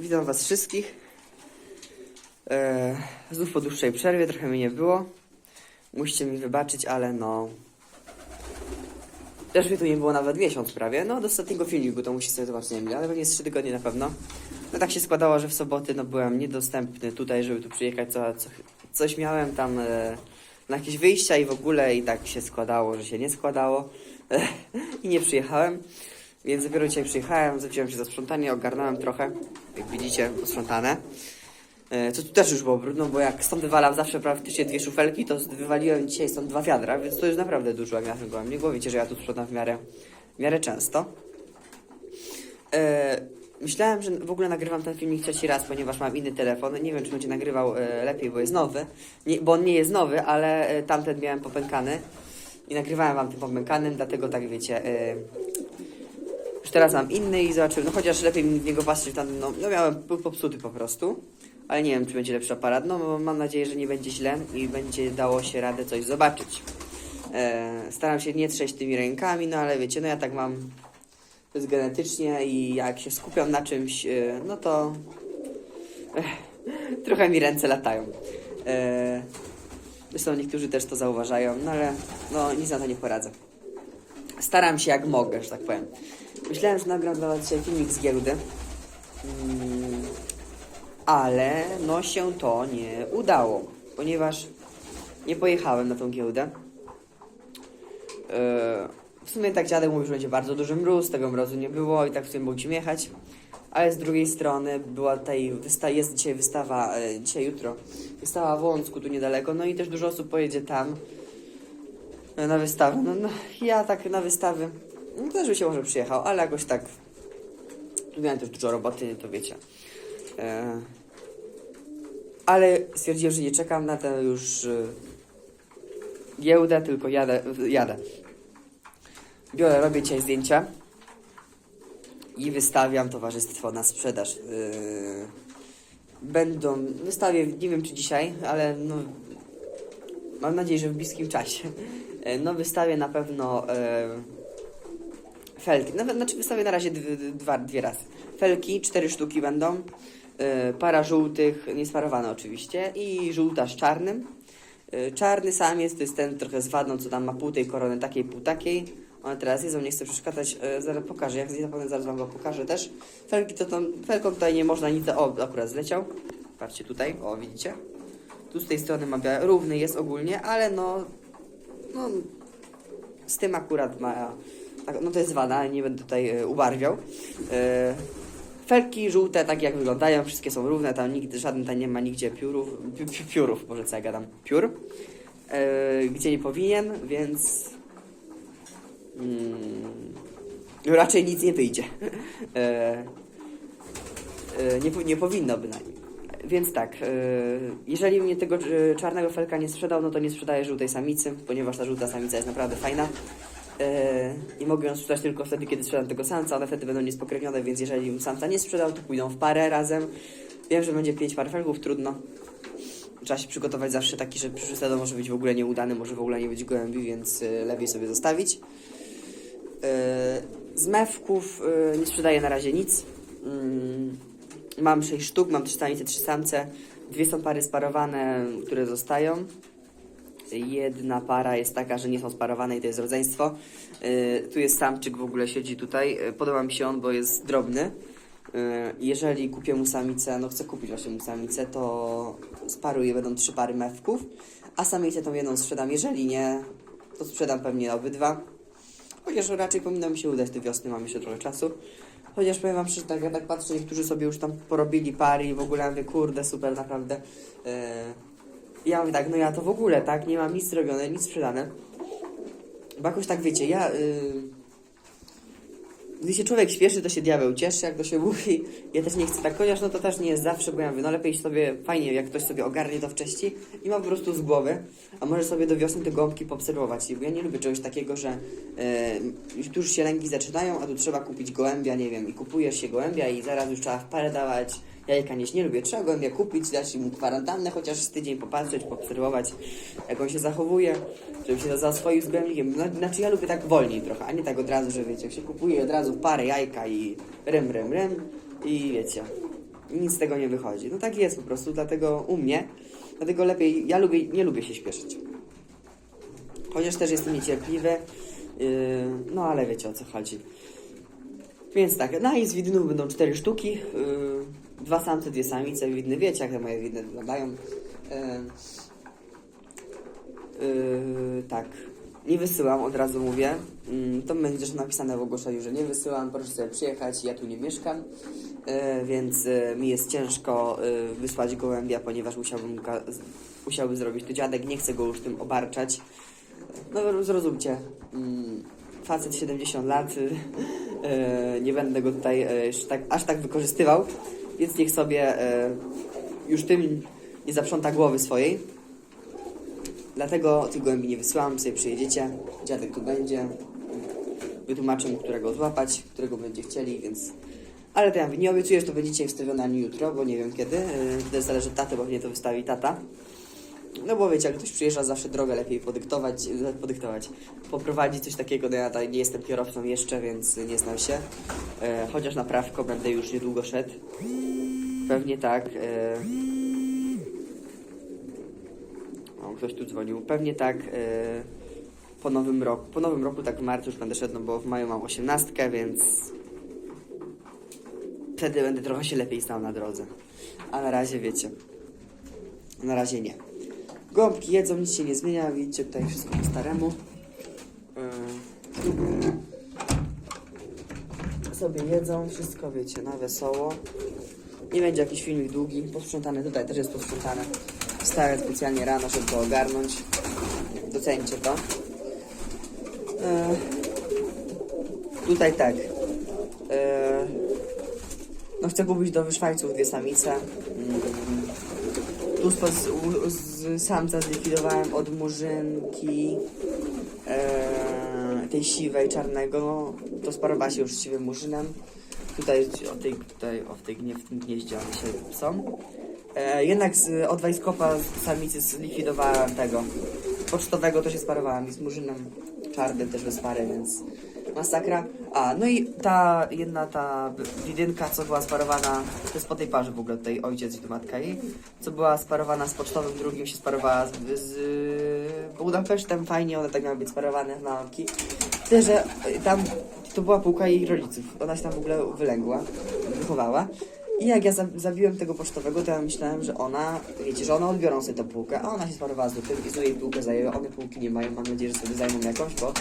Witam Was wszystkich. E, znów po dłuższej przerwie, trochę mnie nie było. Musicie mi wybaczyć, ale no. Też mnie tu nie było nawet miesiąc prawie. No, do ostatniego filmiku to musicie sobie zobaczyć, nie wiem, ale pewnie jest 3 tygodnie na pewno. No tak się składało, że w soboty no, byłem niedostępny tutaj, żeby tu przyjechać. Co, co, coś miałem tam e, na jakieś wyjścia i w ogóle i tak się składało, że się nie składało. I nie przyjechałem. Więc dopiero dzisiaj przyjechałem, zacząłem się za sprzątanie, ogarnąłem trochę, jak widzicie, posprzątane. E, Co tu też już było brudno, bo jak stąd wywalam zawsze praktycznie dwie szufelki, to wywaliłem dzisiaj stąd dwa wiadra, więc to już naprawdę dużo jak na tym gołębie, bo wiecie, że ja tu sprzątam w miarę, w miarę często. E, myślałem, że w ogóle nagrywam ten filmik trzeci raz, ponieważ mam inny telefon. Nie wiem, czy będzie nagrywał e, lepiej, bo jest nowy. Nie, bo on nie jest nowy, ale tamten miałem popękany. I nagrywałem wam tym popękanym, dlatego tak wiecie... E, teraz mam inny i zobaczymy. No chociaż lepiej mi w niego patrzeć, tam, no, no miałem był popsuty po prostu. Ale nie wiem, czy będzie lepszy aparat. No mam nadzieję, że nie będzie źle i będzie dało się radę coś zobaczyć. E, staram się nie trzeć tymi rękami, no ale wiecie, no ja tak mam to jest genetycznie i jak się skupiam na czymś, e, no to eh, trochę mi ręce latają. E, zresztą niektórzy też to zauważają, no ale no nic na to nie poradzę. Staram się jak mogę, że tak powiem. Myślałem, że nagram dla Was dzisiaj filmik z giełdy. Mm, ale no się to nie udało, ponieważ nie pojechałem na tą giełdę. Yy, w sumie tak dziadek mówił, że będzie bardzo duży mróz, tego mrozu nie było i tak w sumie mogliśmy jechać. Ale z drugiej strony była tutaj, jest dzisiaj wystawa, e, dzisiaj, jutro, wystawa w Łącku tu niedaleko, no i też dużo osób pojedzie tam e, na wystawę. No, no ja tak na wystawy, no też by się może przyjechał, ale jakoś tak, miałem też dużo roboty, to wiecie. E, ale stwierdziłem, że nie czekam na tę już e, giełdę, tylko jadę, jadę. Biorę, robię dzisiaj zdjęcia i wystawiam towarzystwo na sprzedaż. Yy, będą, wystawię, nie wiem czy dzisiaj, ale no, mam nadzieję, że w bliskim czasie. Yy, No wystawię na pewno yy, felki, no, znaczy wystawię na razie dwa, dwie razy. Felki, cztery sztuki będą, yy, para żółtych, niesparowane oczywiście i żółta z czarnym. Czarny samiec to jest ten trochę z wadą, co tam ma pół tej korony takiej, pół takiej. One teraz jedzą, nie chcę przeszkadzać, e, zaraz pokażę, jak zapewne zaraz wam go pokażę też. Felki to tam, felką tutaj nie można nic, o akurat zleciał. Patrzcie tutaj, o widzicie. Tu z tej strony ma białe, równy jest ogólnie, ale no, no z tym akurat ma, tak, no to jest wada, ale nie będę tutaj e, ubarwiał. E, felki żółte, tak jak wyglądają, wszystkie są równe, tam nigdy, żaden tam nie ma nigdzie piórów, pi, pi, piórów, może co ja gadam, piór. E, gdzie nie powinien, więc Mm, raczej nic nie wyjdzie. E, e, nie, nie powinno bynajmniej. Więc tak, e, jeżeli mnie tego e, czarnego felka nie sprzedał, no to nie sprzedaję żółtej samicy, ponieważ ta żółta samica jest naprawdę fajna. E, I mogę ją sprzedać tylko wtedy, kiedy sprzedam tego samca, one wtedy będą niespokrewnione, więc jeżeli samca nie sprzedał, to pójdą w parę razem. Wiem, że będzie pięć par felków, trudno. Trzeba się przygotować zawsze taki, że przyszły sezon może być w ogóle nieudany, może w ogóle nie być gołębi, więc lepiej sobie zostawić. Z mewków nie sprzedaję na razie nic. Mam 6 sztuk, mam 3 samice, 3 samce. Dwie są pary sparowane, które zostają. Jedna para jest taka, że nie są sparowane i to jest rodzeństwo. E, Tu jest samczyk w ogóle siedzi tutaj. E, Podoba mi się on, bo jest drobny. E, Jeżeli kupię mu samicę, no chcę kupić właśnie mu samicę, to sparuję, będą trzy pary mewków, a samicę tą jedną sprzedam. Jeżeli nie, to sprzedam pewnie obydwa. Chociaż raczej powinno mi się udać do wiosny, mam jeszcze trochę czasu. Chociaż powiem wam, że tak, ja tak patrzę, niektórzy sobie już tam porobili pary i w ogóle ja mówię, kurde, super, naprawdę. E, ja mówię tak, no ja to w ogóle, tak, nie mam nic zrobione, nic sprzedane. Bo jakoś tak wiecie, ja... Y, gdy się człowiek śpieszy, to się diabeł cieszy, jak to się mówi. Ja też nie chcę tak, chociaż no to też nie jest zawsze, bo ja mówię, no lepiej sobie, fajnie, jak ktoś sobie ogarnie to wcześniej i ma po prostu z głowy, a może sobie do wiosny te gąbki poobserwować. Bo ja nie lubię czegoś takiego, że e, już tu się lęgi zaczynają, a tu trzeba kupić gołębia, nie wiem, i kupujesz się gołębia i zaraz już trzeba w parę dawać, jajka nieść nie lubię. Trzeba gołębia kupić, dać mu kwarantannę, chociaż z tydzień popatrzeć, poobserwować, jak on się zachowuje, żeby się za swoim zgłębnikiem. Zna- Znaczy ja lubię tak wolniej trochę, a nie tak od razu, że wiecie, jak się kupuje od razu parę jajka i rym, rym, rym i wiecie. nic z tego nie wychodzi. No tak jest po prostu, dlatego u mnie, dlatego lepiej, ja lubię, nie lubię się śpieszyć. Chociaż też jestem niecierpliwy, yy, no ale wiecie o co chodzi. Więc tak, no i z widnów będą cztery sztuki, yy, dwa samce, dwie samice, widny wiecie jak te moje widny wyglądają. Yy, yy, tak, nie wysyłam, od razu mówię. Yy, to będzie też napisane w ogłoszeniu, że nie wysyłam, proszę sobie przyjechać, ja tu nie mieszkam. Yy, więc yy, mi jest ciężko yy, wysłać gołębia, ponieważ musiałbym, musiałby zrobić to dziadek, nie chcę go już tym obarczać. No zrozumcie, mm, facet 70 lat, y, y, nie będę go tutaj y, jeszcze tak, aż tak wykorzystywał, więc niech sobie y, już tym nie zaprząta głowy swojej. Dlatego tych gołębi nie wysyłam, sobie przyjedziecie, dziadek tu będzie, wytłumaczę mu, którego złapać, którego będzie chcieli, więc... Ale to ja mówię, nie obiecuję, że to będziecie wstawione ani jutro, bo nie wiem kiedy, y, to zależy od taty, bo mnie to wystawi tata. No bo wiecie, jak ktoś przyjeżdża, zawsze drogę lepiej podyktować, e, podyktować, poprowadzić coś takiego, no ja nie jestem kierowcą jeszcze, więc nie znam się. E, chociaż na prawko będę już niedługo szedł. Pewnie tak. E, o, ktoś tu dzwonił. Pewnie tak e, po nowym roku. Po nowym roku, tak w marcu już będę szedł, no bo w maju mam osiemnastkę, więc wtedy będę trochę się lepiej znał na drodze. A na razie wiecie. Na razie nie. Gąbki jedzą, nic się nie zmienia, widzicie tutaj wszystko po staremu. Yy. Sobie jedzą, wszystko wiecie, na wesoło. Nie będzie jakiś filmik długi, posprzątane, tutaj też jest posprzątane. Wstałem specjalnie rano, żeby to ogarnąć. Docencie to. Yy. Tutaj tak. Yy. No chcę kupić do wyszwajców dwie samice. Mm. Tu z, z, z samca zlikwidowałem od murzynki e, tej siwej czarnego. To sparowała się już z siwym murzynem. Tutaj o tej, tutaj, o w tej gnie, w tym gnieździe one się są. E, jednak z, od wajskopa z samicy zlikwidowałem tego. Pocztowego to się sparowałem i z murzynem czarnym też bez pary, więc masakra. A, no i ta jedna ta widynka, co była sparowana, to jest po tej parze w ogóle, tutaj ojciec i matka jej, co była sparowana z pocztowym, drugim się sparowała z, z Budapesztem, fajnie, one tak miały być sparowane na mamki. Tyle, że y, tam to była półka jej rodziców, ona się tam w ogóle wylęgła, wychowała. I jak ja za- zabiłem tego pocztowego, to ja myślałem, że ona, wiecie, że one odbiorą sobie tę półkę, a ona się sparowała z dupy i znowu jej półkę zajęły. One półki nie mają, mam nadzieję, że sobie zajmą jakąś, bo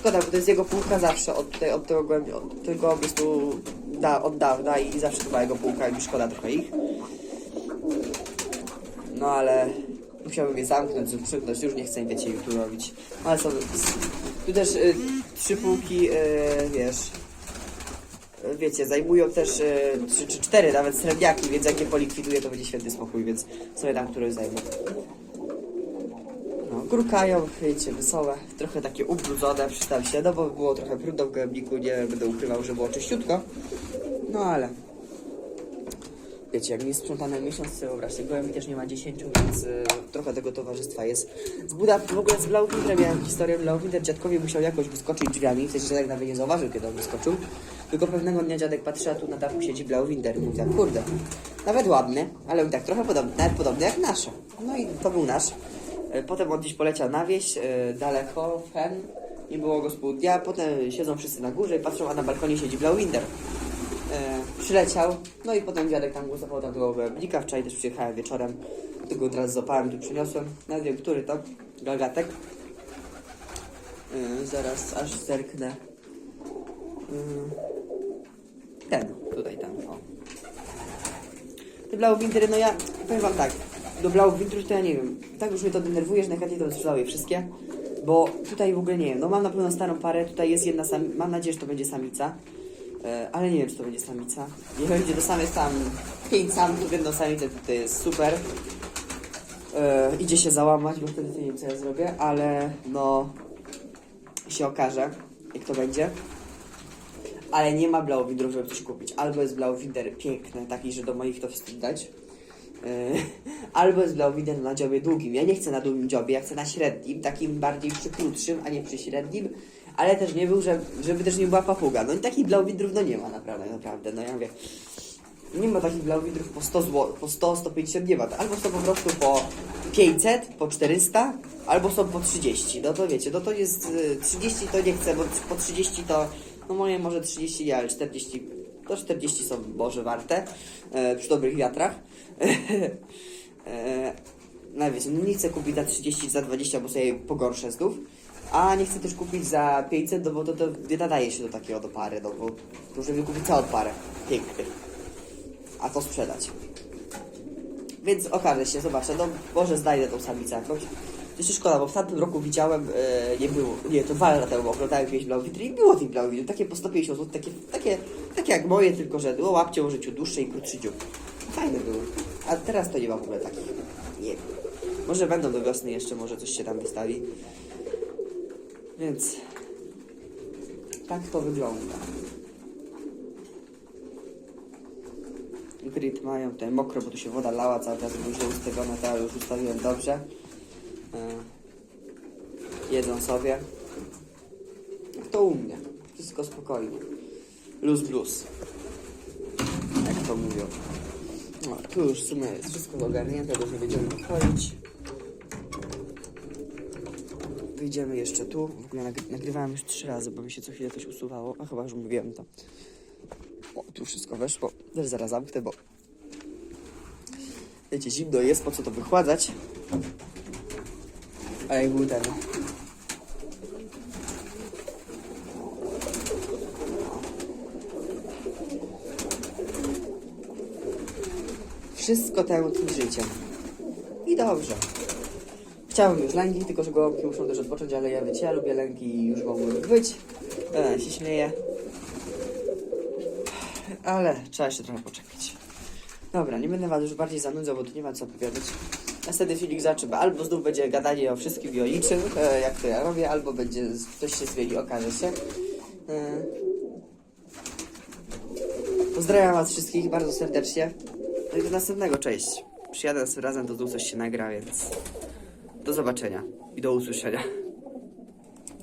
szkoda, bo to jest jego półka zawsze od, tej, od tego głębi, od tego po prostu da, od dawna i zawsze to jego półka i mi szkoda trochę ich. No ale musiałbym je zamknąć, sprzątnąć, już nie chcę, wiecie, ich tu robić. Ale są, tu też y, trzy półki, y, wiesz, y, wiecie, zajmują też y, czy cztery nawet srebrniaki, więc jak je polikwiduję, to będzie świetny spokój, więc sobie tam któryś zajmę. Grukają, wiecie, wesołe, trochę takie ubrudzone, przystaw się, no bo było trochę brudno w gołębniku, nie będę ukrywał, że było czyściutko, no ale wiecie, jak nie jest sprzątane miesiąc, sobie wyobraźcie, gołębi też nie ma 10, więc y, trochę tego towarzystwa jest. Z Buda, w ogóle z Blauwinter miałem historię, Blauwinter dziadkowie musiał jakoś wyskoczyć drzwiami, w sensie dziadek nawet nie zauważył, kiedy on wyskoczył, tylko pewnego dnia dziadek patrzy, a tu na dachu siedzi Blauwinter i mówi tak, kurde, nawet ładny, ale tak trochę podobny, nawet podobny jak nasze. No i to był nasz. E, Potem on gdzieś poleciał na wieś, e, daleko, w Hen, nie było go z pół dnia, potem siedzą wszyscy na górze i patrzą, a na balkonie siedzi Blauwinder. E, przyleciał, no i potem dziadek tam głosował na tego gołębnika, wczoraj też przyjechałem wieczorem, tego od razu złapałem, tu przyniosłem, nawet wiem, który to, gagatek. E, zaraz, aż zerknę. Ten, tutaj, ten, o. Te Blauwintery, no ja powiem wam tak, do Blauwinterów to ja nie wiem, tak już mnie to denerwuje, że najchętniej to bym je wszystkie, bo tutaj w ogóle nie wiem, no mam na pewno starą parę, tutaj jest jedna samica, mam nadzieję, że to będzie samica, e, ale nie wiem, czy to będzie samica. Nie będzie to same tam pięć samców, jedną samicę, to jest super. E, idzie się załamać, bo wtedy nie wiem, co ja zrobię, ale no się okaże, jak to będzie. Ale nie ma Blauwindrów, żeby coś kupić. Albo jest Blauwinder piękny, taki, że do moich to wstyd dać. Yy, Albo jest Blauwinder na dziobie długim. Ja nie chcę na długim dziobie, ja chcę na średnim, takim bardziej przy krótszym, a nie przy średnim. Ale też nie był, że, żeby też nie była papuga. No i takich Blauwindrów no nie ma naprawdę, naprawdę. No ja mówię, nie ma takich blauwidrów po 100 zł, po 100, 150 nie ma. Albo są po prostu po 500, po 400, albo są po 30. No to wiecie, no to jest y, 30 to nie chcę, bo po 30 to, no moje może 30 nie, ale 40, to 40 są może warte, e, przy dobrych wiatrach. e, wiecie, no nie chcę kupić za 30, za 20, bo sobie pogorszę znów. A nie chcę też kupić za 500, no bo to, to nie nadaje się do takiego do pary, no bo to żeby kupić całą parę pięknych, a to sprzedać. Więc okaże się, zobaczę, no może znajdę tą samicę jakąś. Jeszcze szkoda, bo w tamtym roku widziałem, e, nie było, nie, to dwa lata temu oglądałem jakieś blauwitry i było tych blauwitry, takie po 150 zł, takie, takie, takie jak moje, tylko że było łapcie o życiu dłuższe i krótszy dziób. Fajne były. A teraz to nie ma w ogóle takich. Nie wiem. Może będą do wiosny jeszcze, może coś się tam wystawi. Więc tak to wygląda. Grid mają te mokro, bo tu się woda lała cały czas, było źle ustawione, ja już ustawiłem dobrze. E, jedzą sobie. To u mnie. Wszystko spokojnie. Luz blues. Jak to mówią. No, tu już w sumie jest wszystko ogarnięte, nie będziemy wchodzić. Wyjdziemy jeszcze tu. W ogóle nagry- nagrywałem już trzy razy, bo mi się co chwilę coś usuwało. A chyba już mówiłem to. O, tu wszystko weszło. Też zaraz zamknę, bo... Wiecie, zimno jest, po co to wychładzać? A jak był ten... Wszystko tętni życiem. I dobrze. Chciałbym już lęki, tylko że gołąbki muszą też odpocząć, ale ja wiecie, ja lubię lęki i już mogły być. E, się śmieję. Ale trzeba jeszcze trochę poczekać. Dobra, nie będę was już bardziej zanudzał, bo tu nie ma co opowiadać. Następny filmik zaczyna, albo znów będzie gadanie o wszystkim i o niczym, e, jak to ja robię, albo będzie coś się zmieni, okaże się. E, pozdrawiam was wszystkich bardzo serdecznie. Do następnego, cześć. Przyjadę razem, to tu coś się nagra, więc do zobaczenia i do usłyszenia.